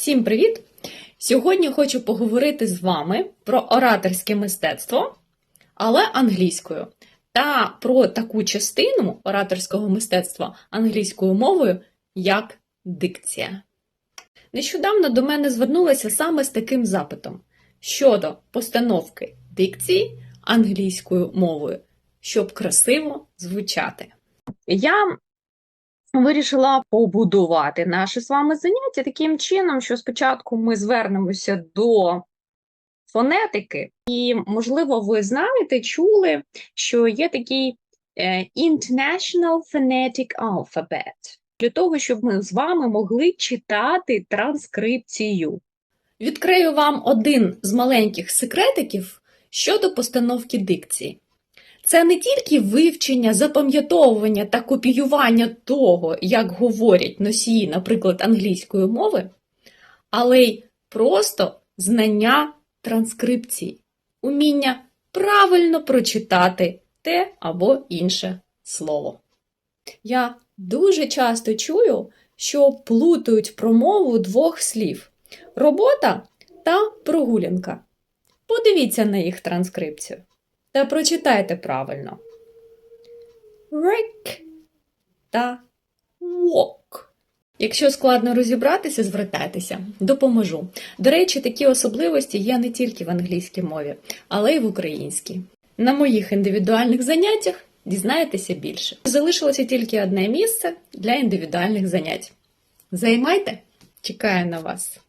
Всім привіт! Сьогодні хочу поговорити з вами про ораторське мистецтво, але англійською, та про таку частину ораторського мистецтва англійською мовою, як дикція. Нещодавно до мене звернулися саме з таким запитом щодо постановки дикції англійською мовою, щоб красиво звучати. Я вирішила побудувати наше з вами заняття таким чином, що спочатку ми звернемося до фонетики, і, можливо, ви знаєте, чули, що є такий е, International Phonetic Alphabet, для того, щоб ми з вами могли читати транскрипцію. Відкрию вам один з маленьких секретиків щодо постановки дикції. Це не тільки вивчення, запам'ятовування та копіювання того, як говорять носії, наприклад, англійської мови, але й просто знання транскрипції, уміння правильно прочитати те або інше слово. Я дуже часто чую, що плутають промову двох слів робота та прогулянка. Подивіться на їх транскрипцію та прочитайте правильно. Wreck та walk. Якщо складно розібратися, звертайтеся, допоможу. До речі, такі особливості є не тільки в англійській мові, але й в українській. На моїх індивідуальних заняттях дізнаєтеся більше. Залишилося тільки одне місце для індивідуальних занять. Займайте! Чекаю на вас!